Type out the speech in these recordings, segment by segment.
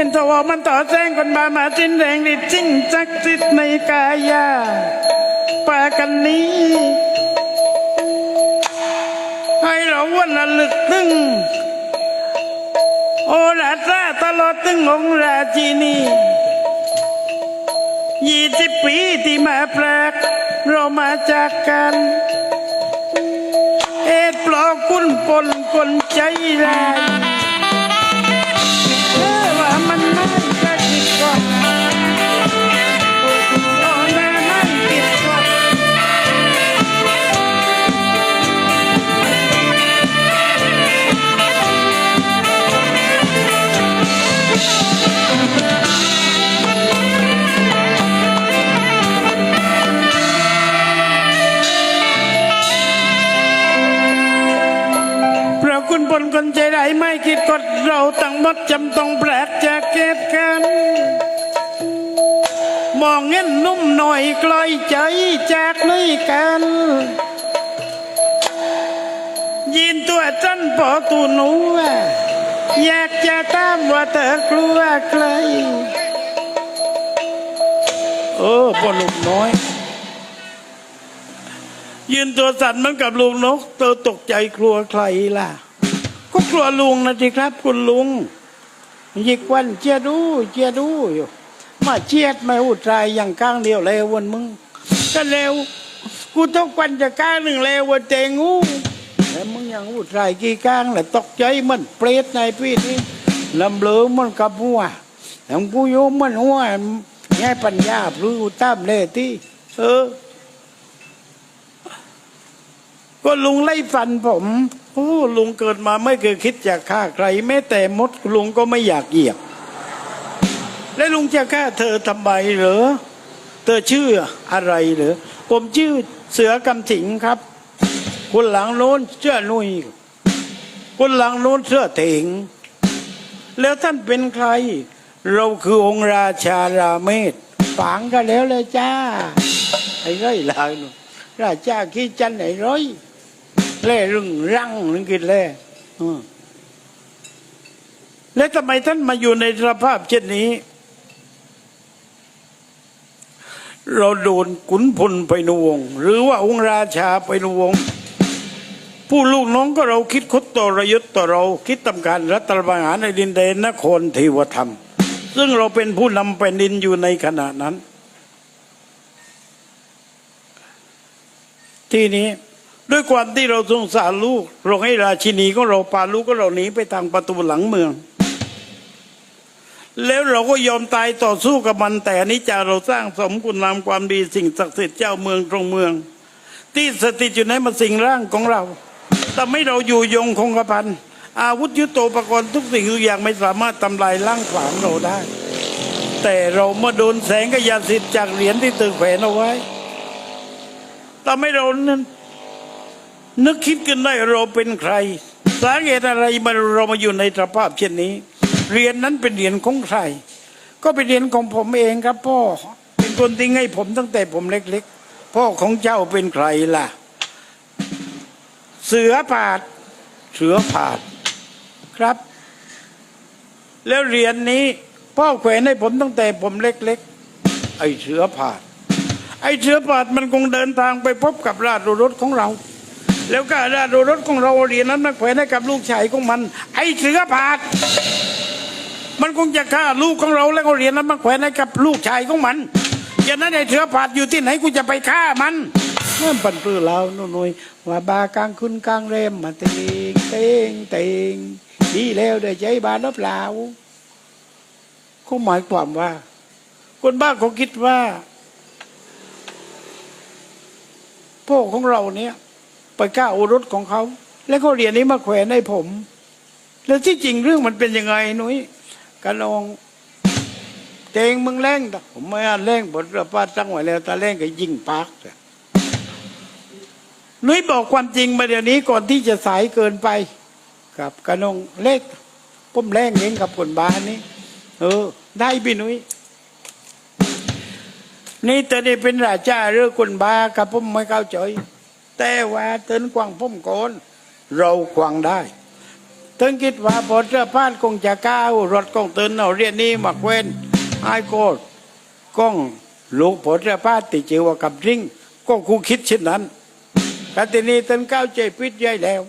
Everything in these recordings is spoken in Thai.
ยนตะวมันต่อแจ้งคนบามาจินแรงดิจิ้งจักจิตในกายาปากันนี้ ให้เราวันละลึกตึงโอราซาตลอดตึงองราชินียี่สิบปีที่มาแปลก เรามาจากกัน เอ็ดปลอกคุณปนคนใจร้าย คนใจร้ายไม่คิดกดเราตั้งหมดจำต้องแปลกจากเกตกันมองเงินนุ่มหน่อยกลอยใจจากนี่กันยินตัวจันปอตูหนูอะอยากจะตามว่าเธอกลัวใครเออพ่อลูกน้อย ยืนตัวสั่นเหมือนกับลุงนก เธอตกใจกลัวใครล่ะ กลัวลุงนะทีครับ คุณลุงยิกวันเจียดูเจียดูอยู่ มาเจียดไมาอุตรายอย่างก้างเดียวเลววันมึงก็เลวกูต้องควันจะก้างหนึ่งเลววันเตงูแล้วมึงยังอุตรายกี่ก้างแหละตกใจมันเปรตในพี่นี่ลำเลือมันกับหัวแต่กูโยมมันหัวแง่ปัญญาพลือตามเลยที่เออ ก็ลุงไล่ฟันผมโอ้ลุงเกิดมาไม่เคยคิดจะฆ่าใคร แม้แต่มดลุงก็ไม่อยากเหยียบ แล้วลุงจะฆ่าเธอทำไมเหรอเธอชื่ออะไรเหรอผมชื่อเสือกำถิงครับ คนหลังโน้นเสื้อนุยคนหลังโน้นเสื้อเถงแล้วท่านเป็นใคร เราคือองค์ราชาราเมศฝังกันแล้วเลยจ้าไอ้ไรลายราชาขี้จันไอ้ร้อย เล่รึงรั่งนึงกินเล่แล้วทำไมท่านมาอยู่ในสภาพเช่นนี้ เราโดนขุนพลไปนวง หรือว่าองค์ราชาไปนวง ผู้ลูกน้องก็เราคิดคดต่อระยุทธ์ต่อเราคิดทำการรัฐประหารในดินแดนนครเทวธรรม ซึ่งเราเป็นผู้นำแผ่นดินอยู่ในขณะนั้น ที่นี้ ด้วยความที่เราสงสารลูก เราให้ราชินีก็เราพาลูกก็เราหนีไปทางประตูหลังเมือง แล้วเราก็ยอมตายต่อสู้กับมันแต่นี้จะเราสร้างสมคุณงามความดีสิ่งศักดิ์สิทธิ์เจ้าเมืองตรงเมือง ที่สถิตอยู่ในมาสิ่งร่างของเราทำให้เราอยู่ยงคงกระพันอาวุธยุโตปกรณ์ทุกสิ่งทุกอย่างไม่สามารถทำลายล่างขวางเราได้ แต่เราเมื่อโดนแสงกยาสิทธิ์จากเหรียญที่ตึกแขวนเอาไว้ทำให้เรานั้น นึกคิดกันได้เราเป็นใคร สาเหตุอะไรมาเรามาอยู่ในสภาพเช่นนี้ เรียนนั้นเป็นเรียญของใคร ก็เป็นเรียญของผมเองครับพ่อ เป็นคนทิ้งให้ผมตั้งแต่ผมเล็กๆ พ่อของเจ้าเป็นใครล่ะ เสือผาด เสือผาดครับ แล้วเรียญนี้ พ่อแขวนให้ผมตั้งแต่ผมเล็กๆ ไอ้เสือผาด ไอ้เสือผาดมันคงเดินทางไปพบกับราชรสของเรา แล้วก็ราชโอรสของเราเหรียญนั้นมาแขวนให้กับลูกชายของมัน ไอ้เสือผาดมันคงจะฆ่าลูกของเราแล้วก็เหรียญนั้นมาแขวนให้กับลูกชายของมันอย่างนั้นไอ้เสือผาดอยู่ที่ไหนกูจะไปฆ่ามันเมื่อปันปื้อเราหน่อยว่าบากลางคืนกลางเรมมาเตงเตงเตงดีแล้วเดี๋ยวใจบาลบเปล่าก็หมายความว่า คนบ้าเขาคิดว่าพ่อของเราเนี่ย ไปก้าโอรสของเขา แล้วเขาเหรียญนี้มาแขวนให้ผม แล้วที่จริงเรื่องมันเป็นยังไงนุ้ยกะนองเตงมึงแรงแต่ผมไม่อ่านแรงบทระพาตั้งไว้แล้วตาแรงก็ยิงปากแต่นุ้ยบอกความจริงมาเดี๋ยวนี้ก่อนที่จะสายเกินไป กับกะนองเล็กผมแรงเองกับคนบ้านนี้ เออ ได้พี่นุ้ยนี่แต่นี่เป็นราชาหรือคนบ้ากับผมไม่เข้าใจ แต่ว่าเตือนกวางผมก่อนเรากวางได้ถึงคิดว่าพอเสื้อผ้าคงจะก้าวรถกงตื่นเอาเรียนนี้มาเว้นไอ้โกดก้องลูกพอเสื้อผ้าติจอว่ากับริงก็กูคิดเช่นนั้นแต่ทีนี้ตึนก้าวใจพิษใหญ่แล้ว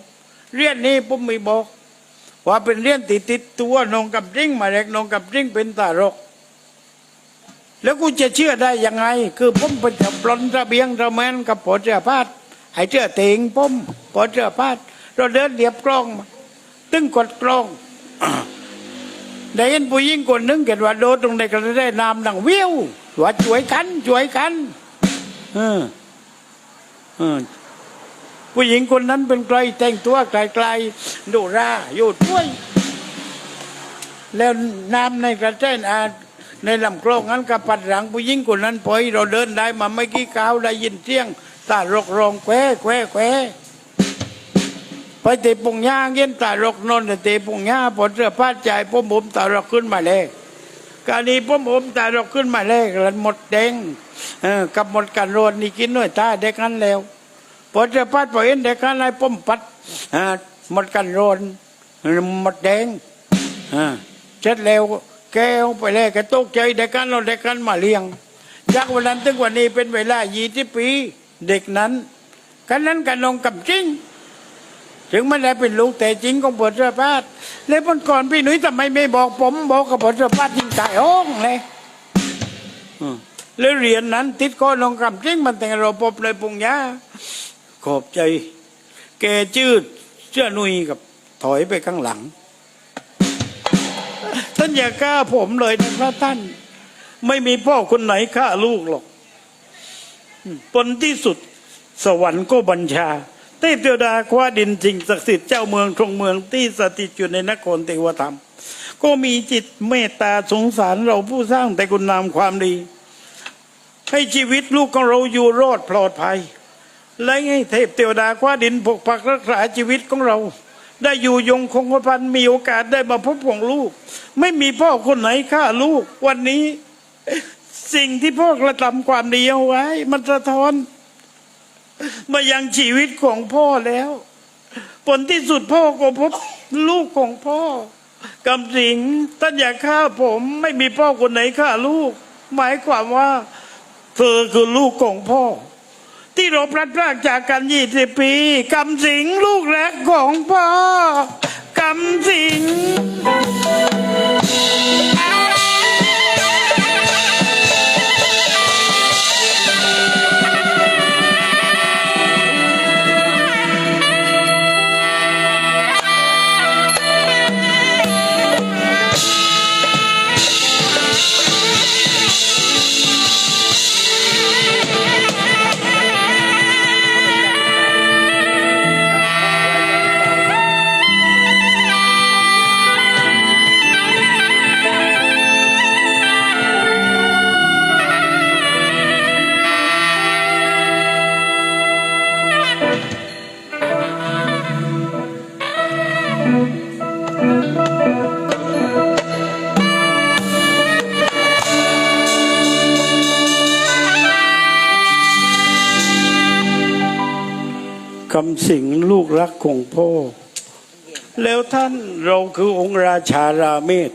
เรียนนี้ผมม่บอกว่าเป็นเรียนติดติดตัวนองกับริงมาเร็กนองกับริงเป็นตารก แล้วกูจะเชื่อได้ยังไง คือผมเป็นจะปลนระเบียงระแมนกับปอเสื้อผ้า ไอ้เสื้อเตงผมปอเสื้อผ้าเราเดินเดียบกล้อง ตึงกดกล้องได้เห็นผู้หญิงคนหนึงเกิดว่าโดดตรงในกระได้น้ำดังวิวว่าช่วยกันช่วยกันเออเออผู้หญิงคนนั้นเป็นใครแต่งตัวไกลๆดูราอยู่ด้วย แล้วน้ำในกระเจนอาในลำคลองนั้นกับปัดหลังผู้หญิงคนนั้นพอยเราเดินได้มาไม่กี่ก้าวได้ยินเสียง ตารกรองแควแควแควไปเตะปงย่างเย็นตารกนนเตะปงย่าปอดเสื้อผ้าใจายผมผมตารกขึ้นมาเลยการนี้ผมผมตารกขึ้นมาเลยแล้วหมดแดงเออกับหมดกันโรนนี่กินหน่อยตาเด็กนั้นแล้วปอดเสื้อผ้าพอเห็นเด็กนั้นไรผมปัดอหมดกันโรนหมดแดงอ่าเร็จแล้วแกเอาไปแล้วแกตกใจเด็กกันเราเด็กกันมาเลี้ยงจากวันนั้นถึงวันนี้เป็นเวลายี่สิบปี เด็กนั้นกันนั้นกันลงกับจริง ถึงไม่ได้เป็นลูกแต่จริงของบทสภาแล้ววันก่อนพี่หนุ่ยทำไมไม่บอกผมบอกกับบทสภาจริงใจโอ้งเลยแล้วเรียนนั้น ติดก้อนลงกับจริงมันแต่งเราพบเลยปุงยาขอบใจ แกจืดเสื้อนุ่ยกับถอยไปข้างหลังท่านอย่ากล้าผมเลยนะพระท่าน ไม่มีพ่อคนไหนฆ่าลูกหรอก ผลที่สุดสวรรค์ก็บัญชา เทพเทวดาคว้าดินจริงศักดิ์สิทธิ์เจ้าเมืองทรงเมืองที่สถิตอยู่ในนครเทวธรรม ก็มีจิตเมตตาสงสารเราผู้สร้างแต่คุณงามความดี ให้ชีวิตลูกของเราอยู่รอดปลอดภัย และให้เทพเทวดาคว้าดินปกปักรักษาชีวิตของเรา ได้อยู่ยงคงกระพันมีโอกาสได้มาพบของลูก ไม่มีพ่อคนไหนฆ่าลูกวันนี้ สิ่งที่พ่อกระทำความดีเอาไว้ มันสะท้อน มายังชีวิตของพ่อแล้ว ผลที่สุดพ่อก็พบลูกของพ่อกำสิงท่านอย่าฆ่าผมไม่มีพ่อคนไหนฆ่าลูก หมายความว่า เธอคือลูกของพ่อ ที่เราพลัดพรากจากกันยี่สิบปีกำสิงลูกแรกของพ่อกำสิงำสิงลูกรักของพ่อ แล้วท่านเราคือองค์ราชาราเมศ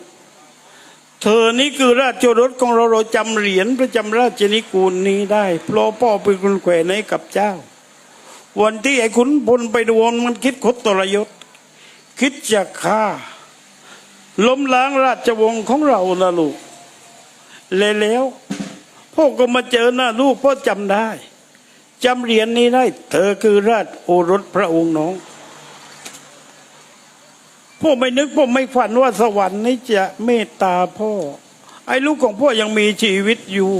เธอนี่คือราชรถของเราเราจำเหรียญประจำราชนิกูลนี้ได้ เพราะพ่อเป็นคนแขวนให้กับเจ้า วันที่ไอ้ขุนพลไปดูมันคิดคดตรยศ คิดจะฆ่า ล้มล้างราชวงศ์ของเรานะลูกและแล้วพ่อก็มาเจอหน้าลูกพ่อจำได้ จำเหรียญนี้ได้ เธอคือราชโอรสพระองค์น้องพ่อไม่นึกพ่อไม่ฝันว่าสวรรค์นี้จะเมตตาพ่อ ไอ้ลูกของพ่อยังมีชีวิตอยู่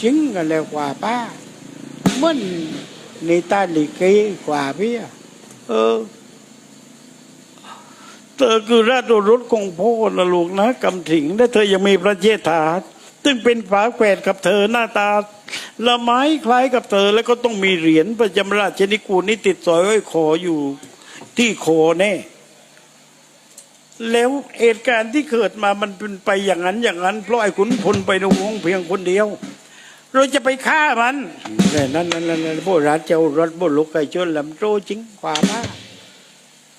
จริงกันแล้วกว่าป้ามันในตาลิเกกว่าพี่เออเธอคือราชโอรสของพ่อนะลูกนะกำถิงและเธอยังมีพระเจษฐาซึ่งเป็นฝาแฝดกับเธอหน้าตา ละไม้คล้ายกับเธอ แล้วก็ต้องมีเหรียญประจำราชนิกูลนี้ติดสอยไว้คออยู่ที่โคอแน่ แล้วเหตุการณ์ที่เกิดมามันเป็นไปอย่างนั้นอย่างนั้น เพราะไอ้ขุนพลไปในวงเพียงคนเดียว เราจะไปฆ่ามันแต่นั่นนั่นนั่นพวกราชเจ้ารถบุลุกไก่ชนลำโตจริงกว่ามา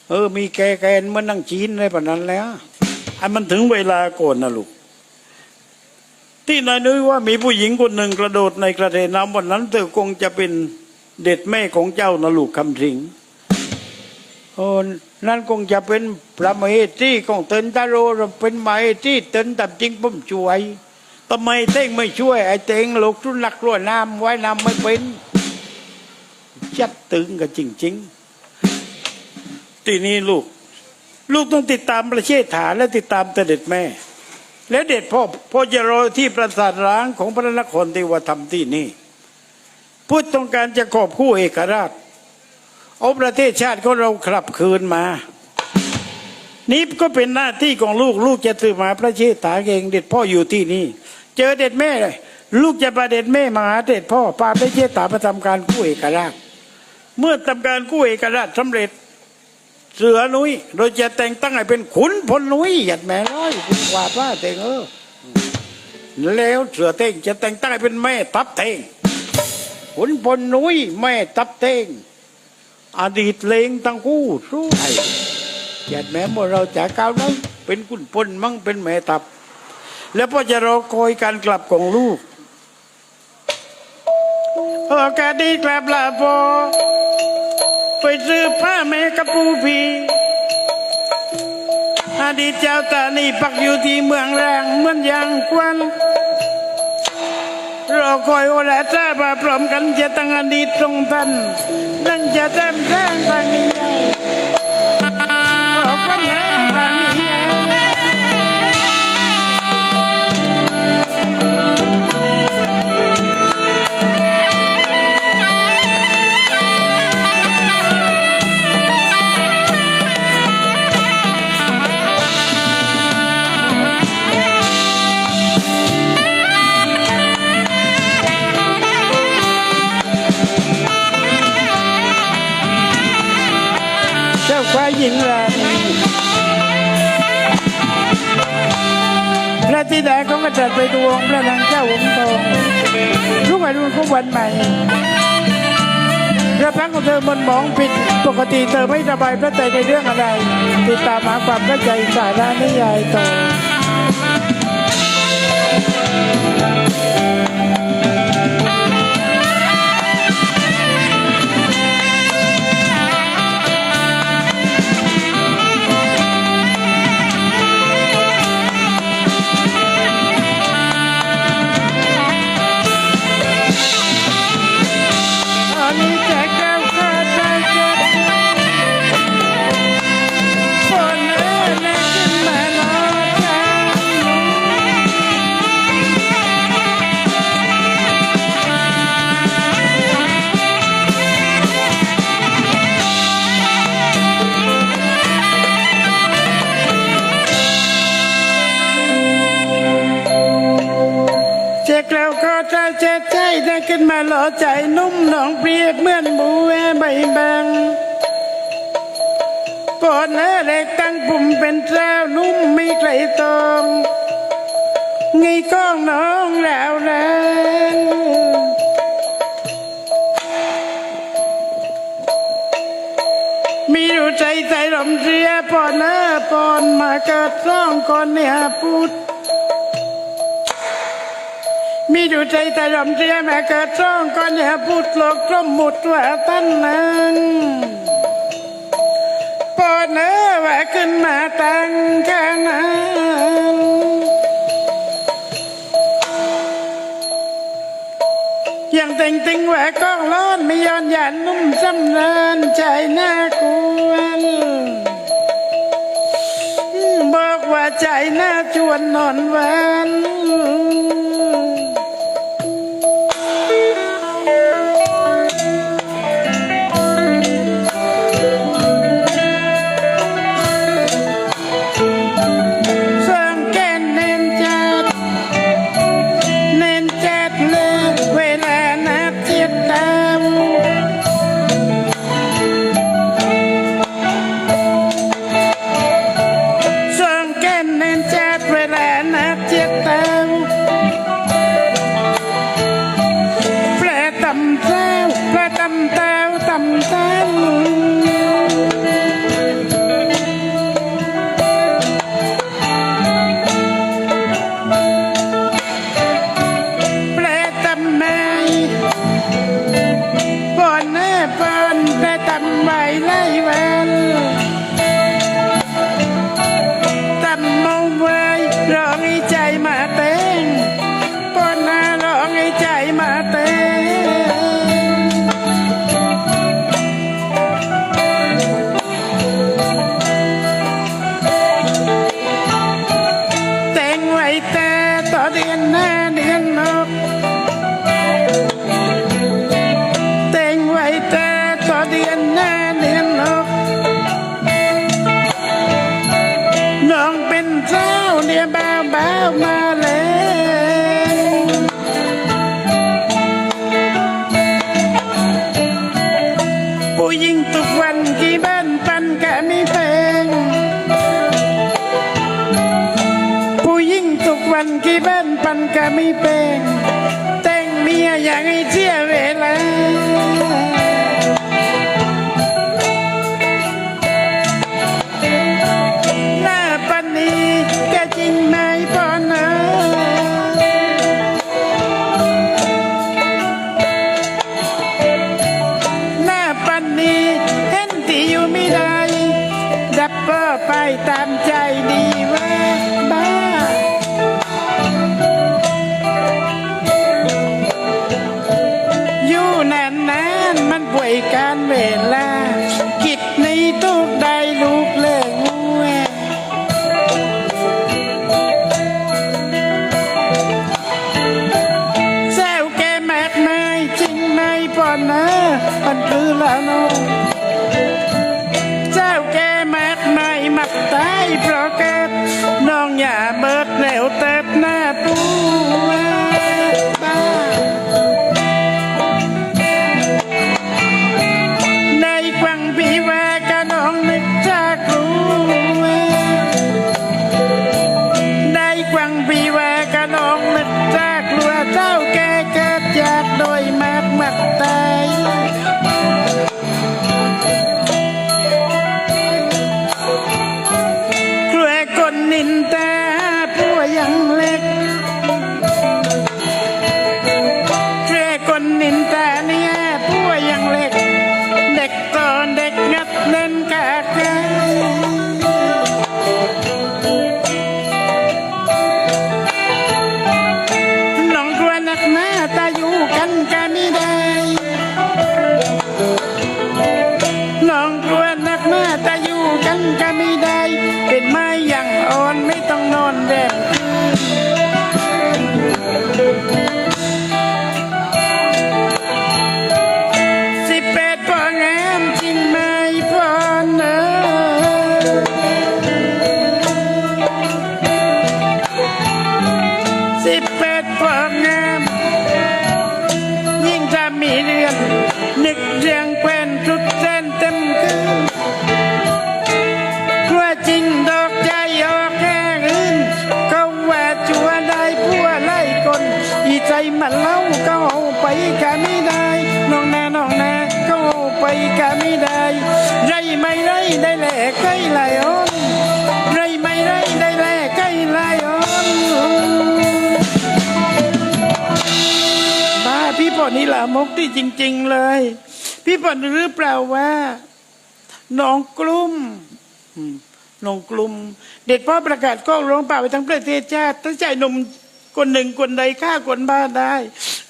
เออ มีแกแกนเหมันนั่งจีนอะไรแบบนั้นแล้วอันมันถึงเวลาก่อนนะลูก ที่นายนุ้ยว่ามีผู้หญิงคนหนึ่งกระโดดในกระเทน้ำวันนั้นเธอคงจะเป็นเด็ดแม่ของเจ้านะลูกคำสิงโอ้นั่นคงจะเป็นพระมเหสีของเตินตาโรเป็นมเหสีเตินตับจริงผมช่วยทำไมเต้งไม่ช่วยไอ้เต้งลูกทุนหลักรัวน้ำไว้น้ำไม่เป็นจัดตึงกันจริง ๆ ทีนี้ลูก ลูกต้องติดตามประเชษฐาและติดตามเสด็จแม่ และเด็ดพ่อพ่อจะรอที่ปราสาทร้างของพระนครเทวธรรมที่นี่พูดต้องการจะขอบคู่เอกราชเอาประเทศชาติของเรากลับคืนมานี่ก็เป็นหน้าที่ของลูกลูกจะสืบมาพระเชษฐาเองเด็ดพ่ออยู่ที่นี่ เจอเด็ดแม่เลยลูกจะประเด็ดแม่มาหาเด็ดพ่อพาพระเชษฐามาทำการกู้เอกราช เมื่อทำการกู้เอกราชสำเร็จ เสือนุ้ยเราจะแต่งตั้งให้เป็นขุนพลนุ้ยหยัดแม่ร้อยคุณกว่าว่าเต็งเออแล้วเสือเต็งจะแต่งตั้งให้เป็นแม่ทับเต็งขุนพลนุ้ยแม่ทับเต็งอดีตเลงตั้งคู่สู้ไอ้หยัดแม่เมื่อเราจะก้าวนั้นเป็นขุนพลมั่งเป็นแม่ทับแล้วพ่อจะรอคอยการกลับของลูกโอกาสดีกลับลาพอ ซื้อผ้าแม่กับปูพีอดีตเจ้าตานี่ปักอยู่ที่เมืองแรงเหมือนอย่างควันรอคอยโอลาซาบาพร้อมกันจะตั้งอดีตตรงทันนั่งจะแจ้มแจ้งทางนี้ ธิดาของกษัตริย์ไปดวงพระนางเจ้าองค์ทองทุกวันรุ่นของวันใหม่พระพักของเธอมันมองผิดปกติเธอไม่สบายพระใจในเรื่องอะไร ติดตามหาความเข้าใจสาระนิยายต่อ อใจนุ่มหนองเปรียกเหมือนบูแวใบบังปอดเนื้อเล็กตั้งปุ่มเป็นเจ้านุ่มไม่ไกลตองไงก้องน้องแล้วแล้วมีอยู่ใจใจลมเสียปอนเนื้อปอนมาเกิดร้องก่อนเนี่ยพูด มีอยู่ใจแต่ยอมเสียแม่เกิดช่องก่อนอย่าพูดหลอกกลมหมุดว่าตั้นนั้นปอดเนื้อว่าขึ้นมาตั้งแค่นั้นยังติงติงแหวกก้องร้อนไม่ย้อนหยันนุ่มสำเริญใจน่ากลัวบอกว่าใจน่าชวนนอนหวัน เปานนะมันคือละน้อง ปอนี่ละมกที่จริง ๆเลย พี่ปอนรู้หรือเปล่าว่าน้องกลุ่มอืมน้องกลุ่ม เด็ดพ่อประกาศก็ร้องเปล่าไปทั้งประเทศชาติถ้าใจหนุ่มคนหนึ่งคนใดฆ่าคนบ้าได้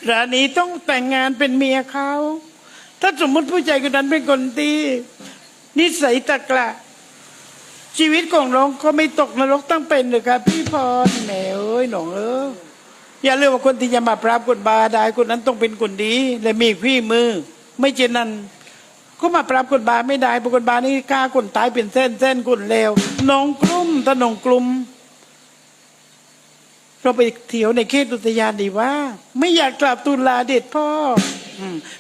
รานี้ต้องแต่งงานเป็นเมียเขาถ้าสมมติผู้ใจคนนั้นเป็นคนดีนิสัยตะกละชีวิตของน้องก็ไม่ตกนรกตั้งเป็นเลยครับพี่พรแหมเอ้ยหนองเออ อย่าลืมว่าคนที่จะมาปราบคนบาได้คนนั้นต้องเป็นคนดี และมีพี่มือ ไม่เช่นนั้น ก็มาปรับคนบาไม่ได้เพราะคนบานี่ฆ่าคนตายเป็นเส้นเส้นคนเลวหนองกลุ่มถ้าหนองกลุ่มเราไปเที่ยวในเขตอุทยานดีว่า ไม่อยากกราบตุลาเด็ดพ่อ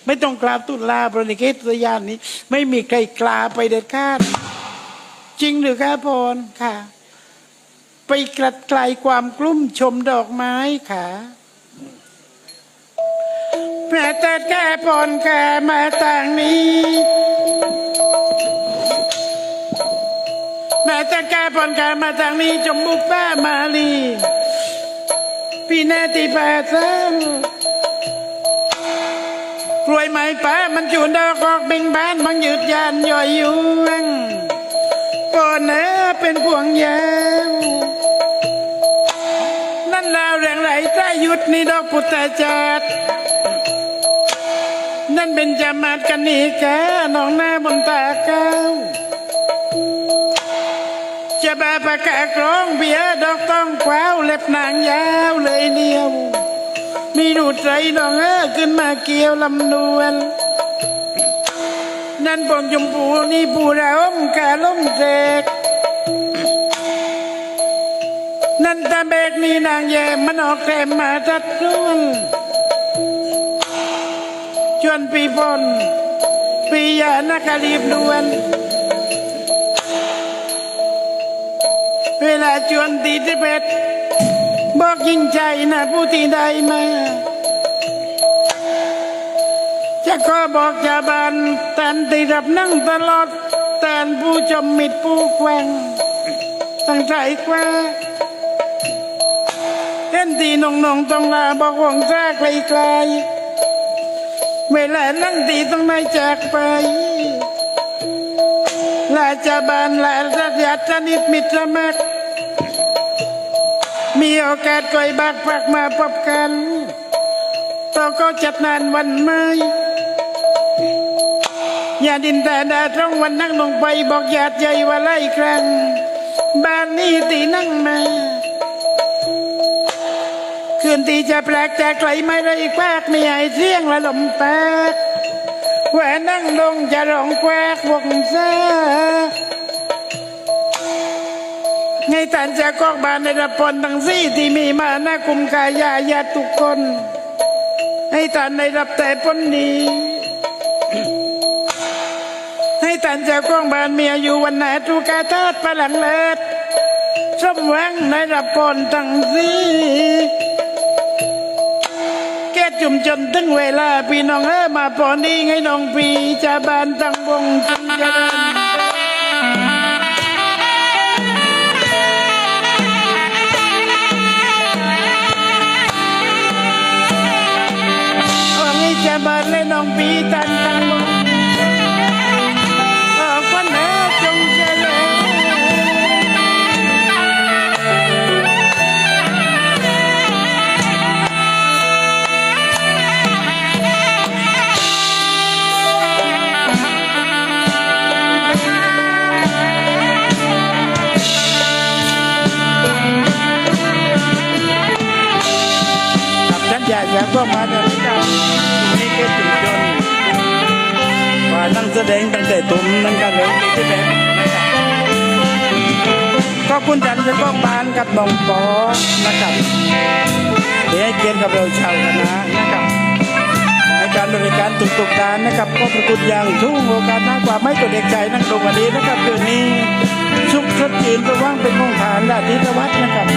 ไม่ต้องกราบตุลาเพราะในเขตอุทยานนี้ ไม่มีใครกล้าไปเด็ดขาด จริงหรือคะพรค่ะ ไปกลัดไกลความกลุ้มชมดอกไม้ค่ะแม่แต่แก่ปนแก่มาต่างนี้แม่แต่แก่ปนแก่มาต่างนี้จมบุกป้ามาลีพี่แน่ตีแปดเส้นกล้วยไม้ป้ามันจูนดอกออกเบ่งบานมันยืดยานย่อยยวงปนเนื้อเป็นพวงยา ยุดนี่ดอกพุทธจัดนั่นเป็นจามาดกันนี่แกน้องหน้าบนตาเก้าจะบาปากกากร้องเบียดอกต้องกว้าวเล็บนางยาวเลยเนียว มีดูดใจน้องเออขึ้นมาเกี่ยวลำนวลนั่นปองชมพูนี่ปูราอมกาล้มเสกนั่นตาเบ นี่นางแย่มันออกแกมมาทัดนวลชวนปีพลปียานักรีบดวน เวลาชวนตีที่เป็ดบอกยิ่งใจนะผู้ที่ได้มาจะขอบอกจาบานแตนตีรับนั่งตลอด แตนผู้ชมมิดผู้แกว่งตั้งใจแกว่า นตีนงนงๆต้องลาบอกวงแท้ไกลไกลๆเวลานั่งตีต้องนายจากไปลาจาบานลารัตยาตนิดมิตรมัก มีโอกาสก่อยบักปักมาพบกันต่อก็จัดนานวันไม่อย่าดินแต่ดาตรงวันนั่งลงไปบอกญาติใหญ่ว่าไล่ครั้งบ้านนี้ตีนั่งมา นตีจะแปลกแจกไกลไม่ได้แควกไม่ใหญ่เสียงละลมแตกแหวนนั่งลงจะร้องแควกวงซาไงตันจะกอกบานในระปนทั้งสี่ที่มีมาหน้ากุมกายาญาติทุกคนให้ตันในรับแต่ปนนี้ให้ตันเจ้าของบานเมียอยู่วันไหนทุกาเทาดพลังเลิศสมหวังในรับปนตั้งสีแก จุ่มจนตั้งเวลาพี่น้องเอ้มาปอนี้ให้น้องพี่จะบานตั้งวงจันทร์ ฉันอยากจะก็มาเดินกันนี่แค่จุดจนว่านั่งแสดงตั้งแต่ตุ่มนั่งกันเลยที่แบบนะครับขอบคุณจันทร์จะก้องบานกับน้องปอนะครับเดี๋ยวให้เกียรติกับเราชาวคณะนะครับในการบริการตุกๆการนะครับก็ประกุญอย่างทุ่งโอกาสหน้ากว่าไม่ตัวเด็กใจนั่งตรงวันนี้นะครับคือนนี้ชุกชดจีนก็ว่างเป็นมงฐานราชทิศวัฒนะครับ